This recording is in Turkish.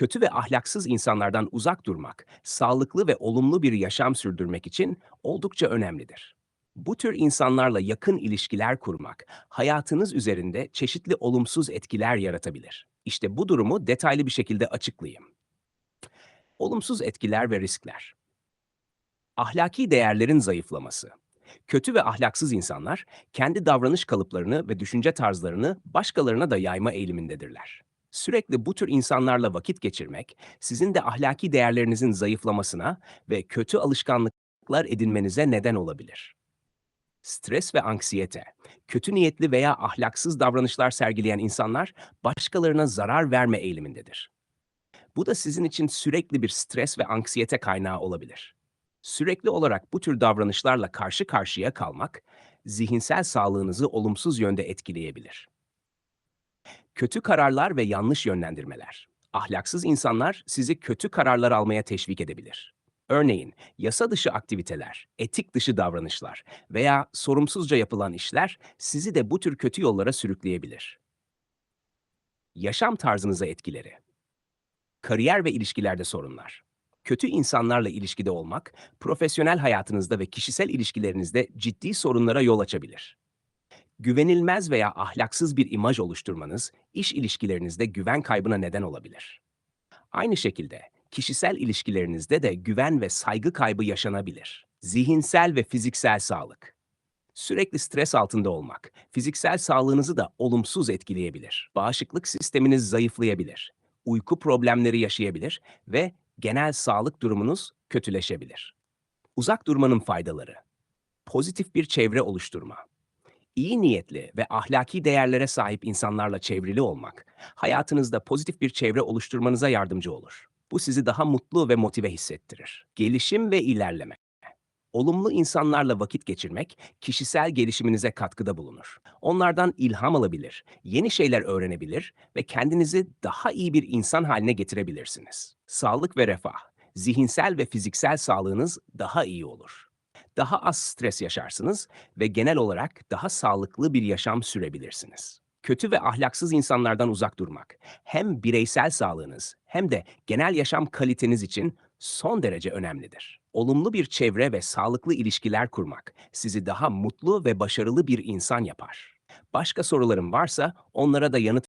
Kötü ve ahlaksız insanlardan uzak durmak, sağlıklı ve olumlu bir yaşam sürdürmek için oldukça önemlidir. Bu tür insanlarla yakın ilişkiler kurmak, hayatınız üzerinde çeşitli olumsuz etkiler yaratabilir. İşte bu durumu detaylı bir şekilde açıklayayım. Olumsuz etkiler ve riskler. Ahlaki değerlerin zayıflaması. Kötü ve ahlaksız insanlar kendi davranış kalıplarını ve düşünce tarzlarını başkalarına da yayma eğilimindedirler. Sürekli bu tür insanlarla vakit geçirmek, sizin de ahlaki değerlerinizin zayıflamasına ve kötü alışkanlıklar edinmenize neden olabilir. Stres ve anksiyete. Kötü niyetli veya ahlaksız davranışlar sergileyen insanlar başkalarına zarar verme eğilimindedir. Bu da sizin için sürekli bir stres ve anksiyete kaynağı olabilir. Sürekli olarak bu tür davranışlarla karşı karşıya kalmak, zihinsel sağlığınızı olumsuz yönde etkileyebilir. Kötü kararlar ve yanlış yönlendirmeler. Ahlaksız insanlar sizi kötü kararlar almaya teşvik edebilir. Örneğin, yasa dışı aktiviteler, etik dışı davranışlar veya sorumsuzca yapılan işler sizi de bu tür kötü yollara sürükleyebilir. Yaşam tarzınıza etkileri. Kariyer ve ilişkilerde sorunlar. Kötü insanlarla ilişkide olmak, profesyonel hayatınızda ve kişisel ilişkilerinizde ciddi sorunlara yol açabilir. Güvenilmez veya ahlaksız bir imaj oluşturmanız, iş ilişkilerinizde güven kaybına neden olabilir. Aynı şekilde, kişisel ilişkilerinizde de güven ve saygı kaybı yaşanabilir. Zihinsel ve fiziksel sağlık. Sürekli stres altında olmak, fiziksel sağlığınızı da olumsuz etkileyebilir. Bağışıklık sisteminiz zayıflayabilir. Uyku problemleri yaşayabilir ve genel sağlık durumunuz kötüleşebilir. Uzak durmanın faydaları. Pozitif bir çevre oluşturma. İyi niyetli ve ahlaki değerlere sahip insanlarla çevrili olmak, hayatınızda pozitif bir çevre oluşturmanıza yardımcı olur. Bu sizi daha mutlu ve motive hissettirir. Gelişim ve ilerleme. Olumlu insanlarla vakit geçirmek, kişisel gelişiminize katkıda bulunur. Onlardan ilham alabilir, yeni şeyler öğrenebilir ve kendinizi daha iyi bir insan haline getirebilirsiniz. Sağlık ve refah. Zihinsel ve fiziksel sağlığınız daha iyi olur. Daha az stres yaşarsınız ve genel olarak daha sağlıklı bir yaşam sürebilirsiniz. Kötü ve ahlaksız insanlardan uzak durmak hem bireysel sağlığınız hem de genel yaşam kaliteniz için son derece önemlidir. Olumlu bir çevre ve sağlıklı ilişkiler kurmak sizi daha mutlu ve başarılı bir insan yapar. Başka sorularım varsa onlara da yanıt